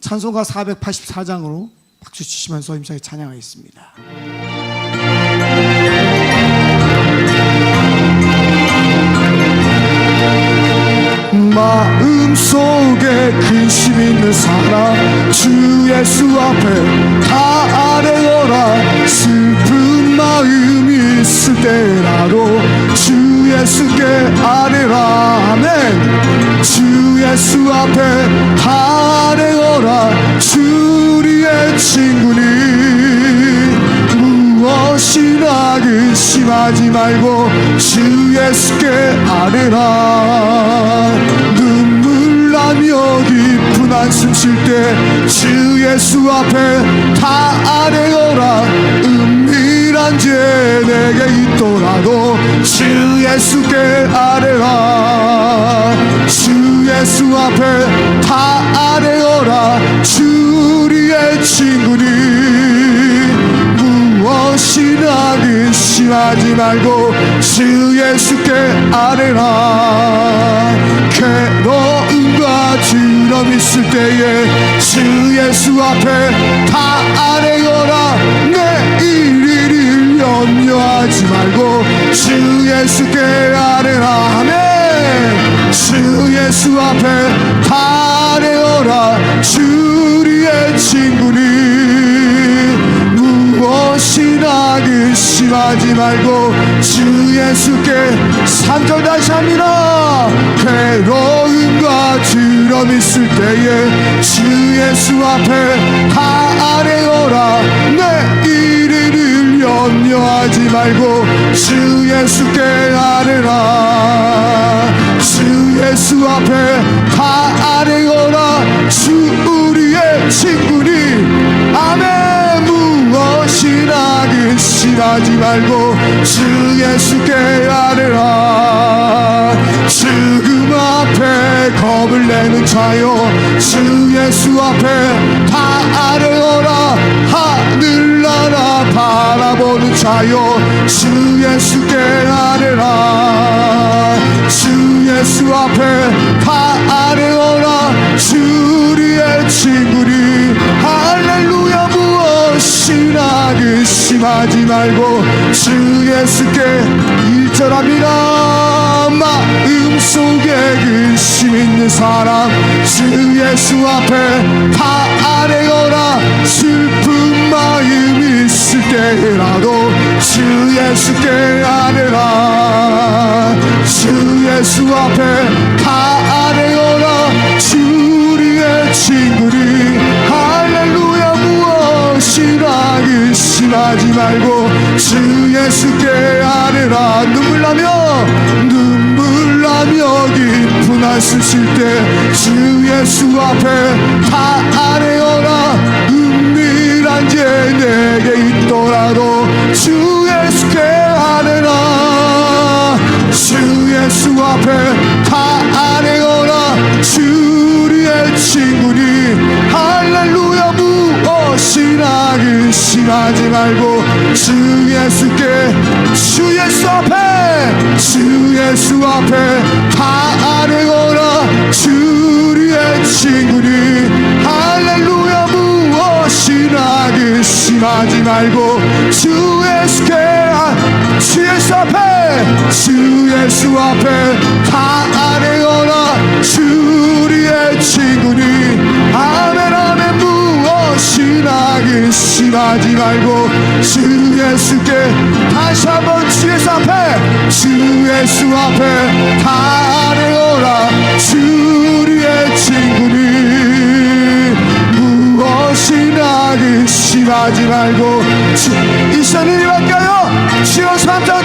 찬송가 484장으로 박수 치시면서 힘차게 찬양하겠습니다. 마음속에 근심 있는 사람 주 예수 앞에 다 아뢰어라 슬픈 마음이 있을 때라도 주 예수께 아뢰라 주 예수 앞에 다 아뢰어라. 주 우리의 친구니. 무엇이나 근심하지 말고 주 예수께 아뢰라. 눈물 나며 깊은 한숨 쉴 때 주 예수 앞에 다 아뢰어라. 은밀한 죄 내게 있더라도 주 예수께 아뢰라. 주 예수 앞에 다 아뢰어라. 주 우리의 친구니. 무엇이나 근심하지 말고 주 예수께 아뢰라. 괴로움과 두려움 있을 때에 주 예수 앞에 다 아뢰어라. 내 일을 염려하지 말고 주 예수께 아뢰라 주 예수 앞에 다 아뢰어라. 주 우리의 친구니. 무엇이나 근심하지 말고 주 예수께 삼절 다시 합니다. 괴로움과 두려움 있을 때에 주 예수 앞에 다 아뢰어라. 내 일을 염려하지 말고 주 예수께 아뢰라 주 앞에 다 아뢰어라. 주 우리의 친구니. 아멘. 무엇이나 근심하지 말고 주 예수께 아뢰라. 죽음 앞에 겁을 내는 자요. 주 예수 앞에 다 아뢰어라. 하늘나라 바라보는 자요. 주 예수께 아뢰라. 주 예수 앞에 다 아뢰어라. 주 우리의 친구니. 할렐루야 무엇이나 근심하지 말고 주 예수께 일절합니다. 마음 속에 근심 있는 사람 주 예수 앞에 다 아뢰어라. 슬픈 마음이 있을 때라도 주 예수께 아뢰라. 주 예수 앞에 다 아뢰어라. 주 우리의 친구니. 할렐루야 무엇이라 근심하지 말고 주 예수께 아뢰라. 눈물 나며 눈물 나며 깊은 한숨 쉴 때 주 예수 앞에 다 아뢰어라 근심하지 말고 주 예수께 주 예수 앞에 주 예수 앞에 다 아뢰어라. 주 우리의 친구니 할렐루야 무엇이나 근심하지 말고 주 예수께 아- 주 예수 앞에 주 예수 앞에 다 하지 말고 주 예수께 다시 한번 주 예수 앞에 주 예수 앞에 다 아뢰어라. 주 우리의 친구니. 무엇이나 근심하지 말고 주, 이 시간 일밖에요. 주여 삼자